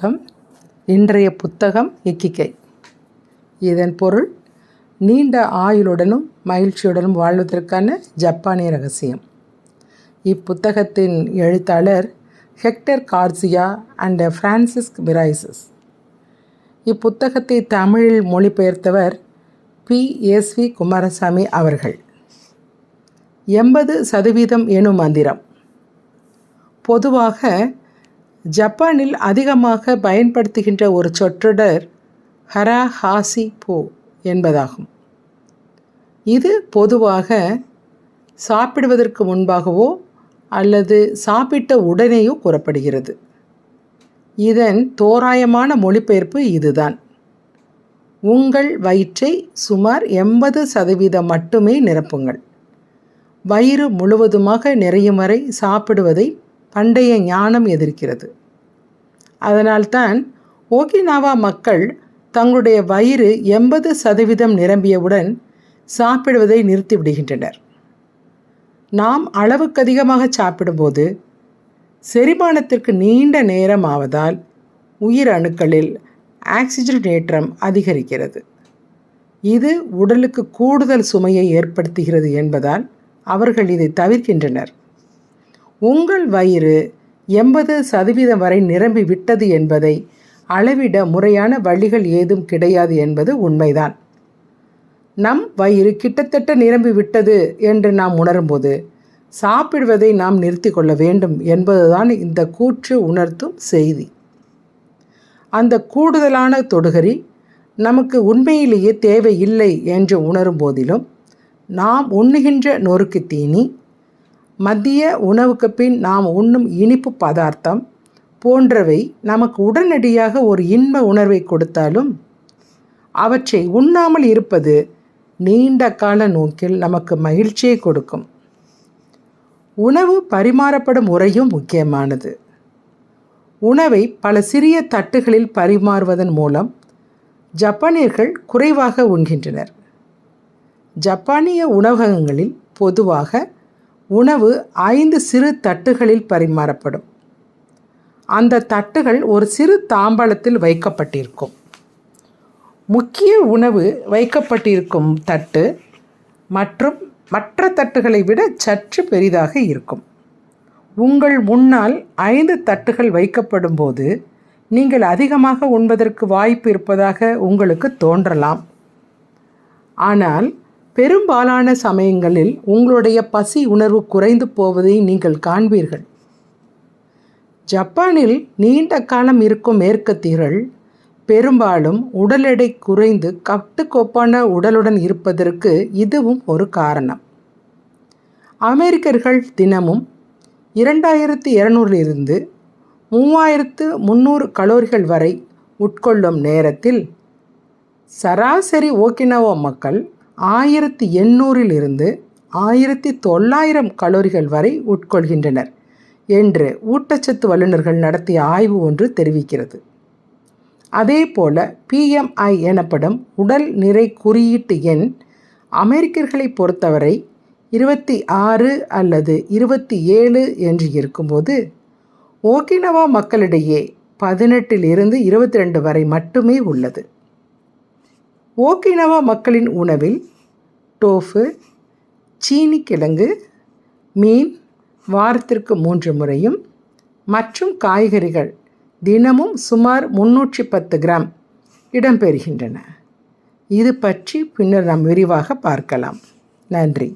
வணக்கம். இன்றைய புத்தகம் எக்கிக்கை. இதன் பொருள் நீண்ட ஆயுளுடனும் மகிழ்ச்சியுடனும் வாழ்வதற்கான ஜப்பானிய ரகசியம். இப்புத்தகத்தின் எழுத்தாளர் Hector Garcia and Francesc Miralles. இப்புத்தகத்தை தமிழில் மொழிபெயர்த்தவர் பி. எஸ். வி. குமாரசாமி அவர்கள். எண்பது சதவீதம் எனும் மந்திரம். பொதுவாக ஜப்பானில் அதிகமாக பயன்படுத்துகின்ற ஒரு சொற்றொடர் ஹரா ஹாசி போ என்பதாகும். இது பொதுவாக சாப்பிடுவதற்கு முன்பாகவோ அல்லது சாப்பிட்ட உடனேயோ கூறப்படுகிறது. இதன் தோராயமான மொழிபெயர்ப்பு இதுதான். உங்கள் வயிற்றை சுமார் எண்பது சதவீதம் மட்டுமே நிரப்புங்கள். வயிறு முழுவதுமாக நிறையும் வரை சாப்பிடுவதை பண்டைய ஞானம் எதிர்க்கிறது. அதனால்தான் ஓகினாவா மக்கள் தங்களுடைய வயிறு எண்பது சதவீதம் நிரம்பியவுடன் சாப்பிடுவதை நிறுத்திவிடுகின்றனர் நாம் அளவுக்கு அதிகமாக சாப்பிடும்போது செரிமானத்திற்கு நீண்ட நேரம் ஆவதால் உயிர் அணுக்களில் ஆக்சிஜனேற்றம் அதிகரிக்கிறது. இது உடலுக்கு கூடுதல் சுமையை ஏற்படுத்துகிறது என்பதால் அவர்கள் இதை தவிர்க்கின்றனர். உங்கள் வயிறு எண்பது சதவீதம் வரை நிரம்பி விட்டது என்பதை அளவிட முறையான வழிகள் ஏதும் கிடையாது என்பது உண்மைதான். நம் வயிறு கிட்டத்தட்ட நிரம்பி விட்டது என்று நாம் உணரும்போது சாப்பிடுவதை நாம் நிறுத்தி கொள்ள வேண்டும் என்பதுதான் இந்த கூற்று உணர்த்தும் செய்தி. அந்த கூடுதலான தொடுகரி நமக்கு உண்மையிலேயே தேவையில்லை என்று உணரும் போதிலும் நாம் உண்ணுகின்ற நொறுக்கு தீனி மதிய உணவுக்கு பின் நாம் உண்ணும் இனிப்பு பதார்த்தம் போன்றவை நமக்கு உடனடியாக ஒரு இன்ப உணர்வை கொடுத்தாலும் அவற்றை உண்ணாமல் இருப்பது நீண்ட கால நோக்கில் நமக்கு மகிழ்ச்சியை கொடுக்கும். உணவு பரிமாறப்படும் முறையும் முக்கியமானது. உணவை பல சிறிய தட்டுகளில் பரிமாறுவதன் மூலம் ஜப்பானியர்கள் குறைவாக உண்கின்றனர். ஜப்பானிய உணவகங்களில் பொதுவாக உணவு ஐந்து சிறு தட்டுகளில் பரிமாறப்படும். அந்த தட்டுகள் ஒரு சிறு தாம்பாளத்தில் வைக்கப்பட்டிருக்கும். முக்கிய உணவு வைக்கப்பட்டிருக்கும் தட்டு மற்றும் மற்ற தட்டுகளை விட சற்று பெரிதாக இருக்கும். உங்கள் முன்னால் ஐந்து தட்டுகள் வைக்கப்படும் போது நீங்கள் அதிகமாக உண்பதற்கு வாய்ப்பு இருப்பதாக உங்களுக்கு தோன்றலாம். ஆனால் பெரும்பாலான சமயங்களில் உங்களுடைய பசி உணர்வு குறைந்து போவதை நீங்கள் காண்பீர்கள். ஜப்பானில் நீண்ட காலம் இருக்கும் மேற்கத்தியர்கள் பெரும்பாலும் உடல் எடை குறைந்து கட்டுக்கோப்பான உடலுடன் இருப்பதற்கு இதுவும் ஒரு காரணம். அமெரிக்கர்கள் தினமும் இரண்டாயிரத்தி இருநூறிலிருந்து மூவாயிரத்து முந்நூறு கலோரிகள் வரை உட்கொள்ளும் நேரத்தில் சராசரி ஓக்கினவோ மக்கள் ஆயிரத்தி எண்ணூறிலிருந்து ஆயிரத்தி தொள்ளாயிரம் கலோரிகள் வரை உட்கொள்கின்றனர் என்று ஊட்டச்சத்து வல்லுநர்கள் நடத்திய ஆய்வு ஒன்று தெரிவிக்கிறது. அதே போல பிஎம்ஐ எனப்படும் உடல் நிறை குறியீட்டு எண் அமெரிக்கர்களை பொறுத்தவரை இருபத்தி ஆறு அல்லது இருபத்தி ஏழு என்று இருக்கும்போது ஓகினவா மக்களிடையே பதினெட்டிலிருந்து இருபத்தி ரெண்டு வரை மட்டுமே உள்ளது. ஓகினவா மக்களின் உணவில் டோஃபு சீனி கிழங்கு மீன் வாரத்திற்கு மூன்று முறையும் மற்றும் காய்கறிகள் தினமும் சுமார் முன்னூற்றி பத்து கிராம் இடம்பெறுகின்றன. இது பற்றி பின்னர் நாம் விரிவாக பார்க்கலாம். நன்றி.